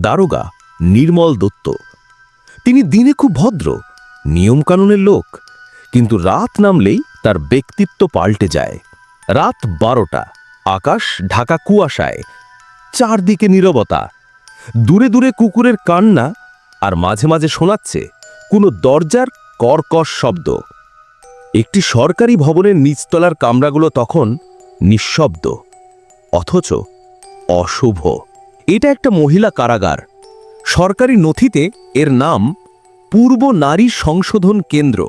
দারোগা নির্মল দত্ত। তিনি দিনে খুব ভদ্র, নিয়মকানুনের লোক, কিন্তু রাত নামলেই তার ব্যক্তিত্ব পাল্টে যায়। রাত বারোটা, আকাশ ঢাকা কুয়াশায়, চারদিকে নীরবতা। দূরে দূরে কুকুরের কান্না, আর মাঝে মাঝে শোনাচ্ছে কোনো দরজার কর্কশ শব্দ। একটি সরকারি ভবনের নিচতলার কামরাগুলো তখন নিঃশব্দ, অথচ অশুভ। এটা একটা মহিলা কারাগার। সরকারি নথিতে এর নাম পূর্ব নারী সংশোধন কেন্দ্র।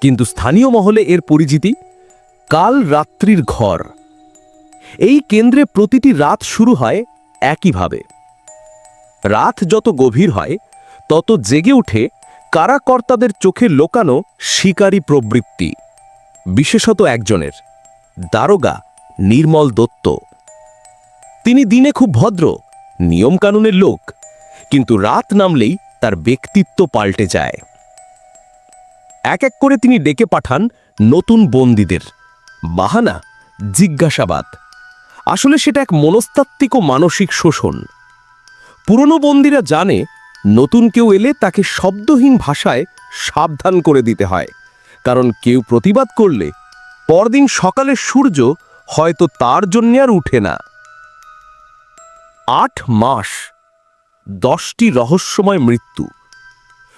কিন্তু স্থানীয় মহলে এর পরিচিতি কাল রাত্রির ঘর। এই কেন্দ্রে প্রতিটি রাত শুরু হয় একইভাবে। রাত যত গভীর হয়, তত জেগে ওঠে কারাকর্তাদের চোখে লোকানো শিকারী প্রবৃত্তি। বিশেষত একজনের, দারোগা নির্মল দত্ত। তিনি দিনে খুব ভদ্র, নিয়মকানুনের লোক, কিন্তু রাত নামলেই তার ব্যক্তিত্ব পাল্টে যায়। এক এক করে তিনি ডেকে পাঠান নতুন বন্দীদের। বাহানা, জিজ্ঞাসাবাদ। আসলে সেটা এক মনস্তাত্ত্বিক ও মানসিক শোষণ। পুরনো বন্দীরা জানে, নতুন কেউ এলে তাকে শব্দহীন ভাষায় সাবধান করে দিতে হয়, কারণ কেউ প্রতিবাদ করলে পরদিন সকালে সূর্য হয়তো তার জন্য আর উঠে না। আট মাস, দশটি রহস্যময় মৃত্যু।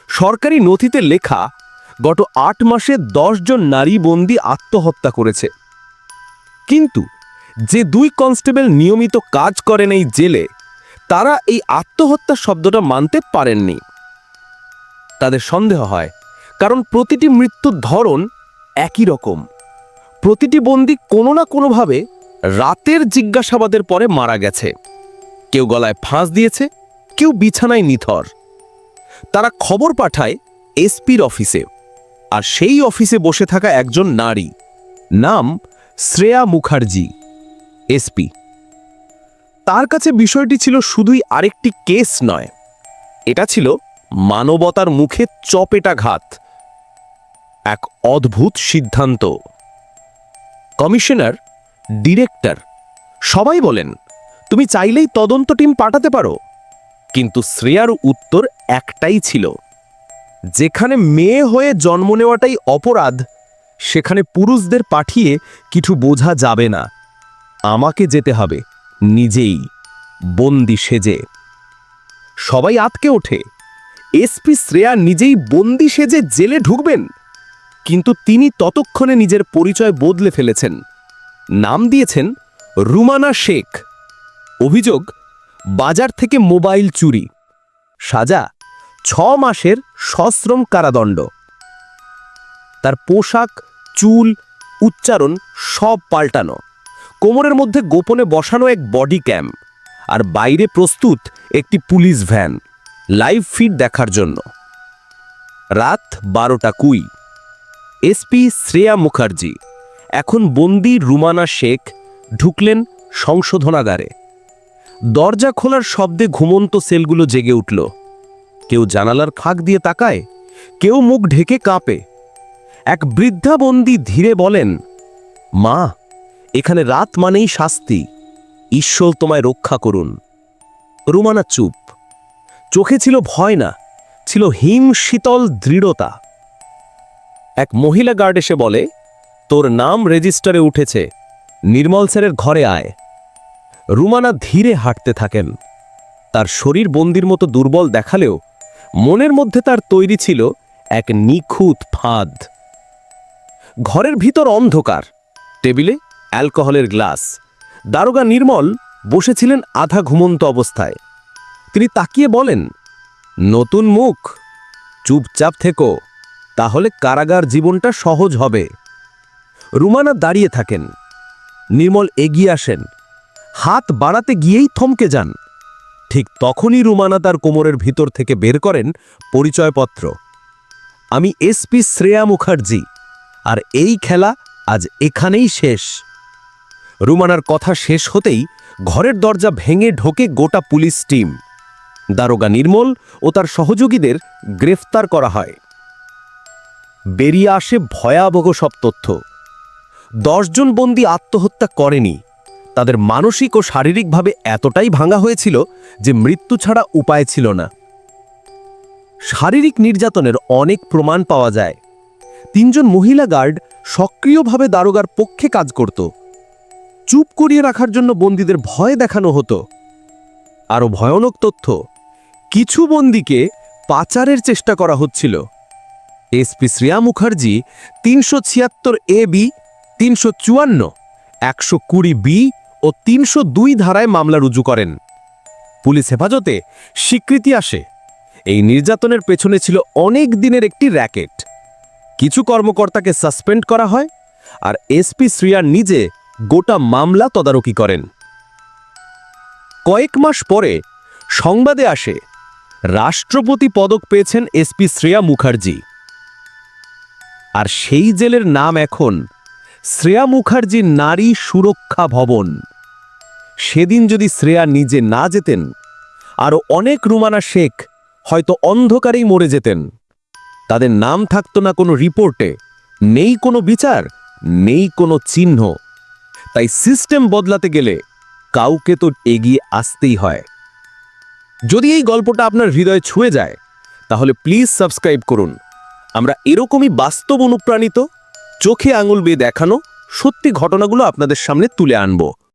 সরকারি নথিতে লেখা, গত আট মাসে জন নারী বন্দী আত্মহত্যা করেছে। কিন্তু যে দুই কনস্টেবল নিয়মিত কাজ করেন এই জেলে, তারা এই আত্মহত্যা শব্দটা মানতে পারেননি। তাদের সন্দেহ হয়, কারণ প্রতিটি মৃত্যুর ধরন একই রকম। প্রতিটি বন্দি কোনো না কোনোভাবে রাতের জিজ্ঞাসাবাদের পরে মারা গেছে। কেউ গলায় ফাঁস দিয়েছে, কেউ বিছানায় নিথর। তারা খবর পাঠায় এসপির অফিসে, আর সেই অফিসে বসে থাকা একজন নারী। নাম শ্রেয়া মুখার্জি, এসপি। তার কাছে বিষয়টি ছিল শুধুই আরেকটি কেস নয়। এটা ছিল মানবতার মুখে চপেটা ঘাত এক অদ্ভুত সিদ্ধান্ত। কমিশনার, ডিরেক্টর, সবাই বলেন তুমি চাইলেই তদন্ত টিম পাঠাতে পারো। কিন্তু শ্রেয়ার উত্তর একটাই ছিল। যেখানে মেয়ে হয়ে জন্ম নেওয়াটাই অপরাধ, সেখানে পুরুষদের পাঠিয়ে কিছু বোঝা যাবে না। আমাকে যেতে হবে, নিজেই, বন্দি সেজে। সবাই আতকে ওঠে। এসপি শ্রেয়া নিজেই বন্দি সেজে জেলে ঢুকবেন। কিন্তু তিনি ততক্ষণে নিজের পরিচয় বদলে ফেলেছেন। নাম দিয়েছেন রুমানা শেখ। অভিযোগ, বাজার থেকে মোবাইল চুরি। সাজা ছ মাসের সশ্রম কারাদণ্ড। তার পোশাক, চুল, উচ্চারণ সব পাল্টানো। কোমরের মধ্যে গোপনে বসানো এক বডি ক্যাম। আর বাইরে প্রস্তুত একটি পুলিশ ভ্যান। লাইভ ফিড দেখার জন্য। রাত বারোটা কুই। এসপি শ্রেয়া মুখার্জি। এখন বন্দি রুমানা শেখ ঢুকলেন সংশোধনাগারে। দরজা খোলার শব্দে ঘুমন্ত সেলগুলো জেগে উঠল। কেউ জানালার ফাঁক দিয়ে তাকায়, কেউ মুখ ঢেকে কাঁপে। এক বৃদ্ধা বন্দি ধীরে বলেন, মা, এখানে রাত মানেই শাস্তি। ঈশ্বর তোমায় রক্ষা করুন। রুমানা চুপ। চোখে ছিল ভয় না, ছিল হিম শীতল দৃঢ়তা। এক মহিলা গার্ড এসে বলে, তোর নাম রেজিস্টারে উঠেছে। নির্মল স্যারের ঘরে আয়। রুমানা ধীরে হাঁটতে থাকেন। তার শরীর বন্দির মতো দুর্বল দেখালেও মনের মধ্যে তার তৈরি ছিল এক নিখুঁত ফাঁদ। ঘরের ভিতর অন্ধকার। টেবিলে অ্যালকোহলের গ্লাস। দারোগা নির্মল বসেছিলেন আধা ঘুমন্ত অবস্থায়। তিনি তাকিয়ে বলেন, নতুন মুখ। চুপচাপ থেকো। তাহলে কারাগার জীবনটা সহজ হবে। রুমানা দাঁড়িয়ে থাকেন। নির্মল এগিয়ে আসেন। হাত বাড়াতে গিয়েই থমকে যান। ঠিক তখনই রুমানা তার কোমরের ভিতর থেকে বের করেন পরিচয়পত্র। আমি এসপি শ্রেয়া মুখার্জি, আর এই খেলা আজ এখানেই শেষ। রুমানার কথা শেষ হতেই ঘরের দরজা ভেঙে ঢোকে গোটা পুলিশ টিম। দারোগা নির্মল ও তার সহযোগীদের গ্রেফতার করা হয়। বেরিয়ে আসে ভয়াবহ সব তথ্য। দশজন বন্দি আত্মহত্যা করেনি। তাদের মানসিক ও শারীরিকভাবে এতটাই ভাঙা হয়েছিল যে মৃত্যু ছাড়া উপায় ছিল না। শারীরিক নির্যাতনের অনেক প্রমাণ পাওয়া যায়। তিনজন মহিলা গার্ড সক্রিয়ভাবে দারোগার পক্ষে কাজ করত। চুপ করিয়ে রাখার জন্য বন্দীদের ভয় দেখানো হতো। আরও ভয়ানক তথ্য, কিছু বন্দীকে পাচারের চেষ্টা করা হচ্ছিল। এসপি শ্রেয়া মুখার্জি তিনশো ছিয়াত্তর এ বি, তিনশো চুয়ান্ন, একশো কুড়ি বি ও তিনশো দুই ধারায় মামলা রুজু করেন। পুলিশ হেফাজতে স্বীকৃতি আসে। এই নির্যাতনের পেছনে ছিল অনেক দিনের একটি র্যাকেট। কিছু কর্মকর্তাকে সাসপেন্ড করা হয় আর এসপি শ্রিয়ার নিজে গোটা মামলা তদারকি করেন। কয়েক মাস পরে সংবাদে আসে, রাষ্ট্রপতি পদক পেয়েছেন এসপি শ্রেয়া মুখার্জি। আর সেই জেলের নাম এখন শ্রেয়া মুখার্জি নারী সুরক্ষা ভবন। সেদিন যদি শ্রেয়া নিজে না যেতেন আরও অনেক রুমানা শেখ হয়তো অন্ধকারেই মরে যেতেন। তাদের নাম থাকতো না কোনো রিপোর্টে, নেই কোনো বিচার, নেই কোনো চিহ্ন। তাই সিস্টেম বদলাতে গেলে কাউকে তো এগিয়ে আসতেই হয়। যদি এই গল্পটা আপনার হৃদয়ে ছুঁয়ে যায়, তাহলে প্লিজ সাবস্ক্রাইব করুন। আমরা এরকমই বাস্তব অনুপ্রাণিত, চোখে আঙুল বেয়ে দেখানো সত্যি ঘটনাগুলো আপনাদের সামনে তুলে আনব।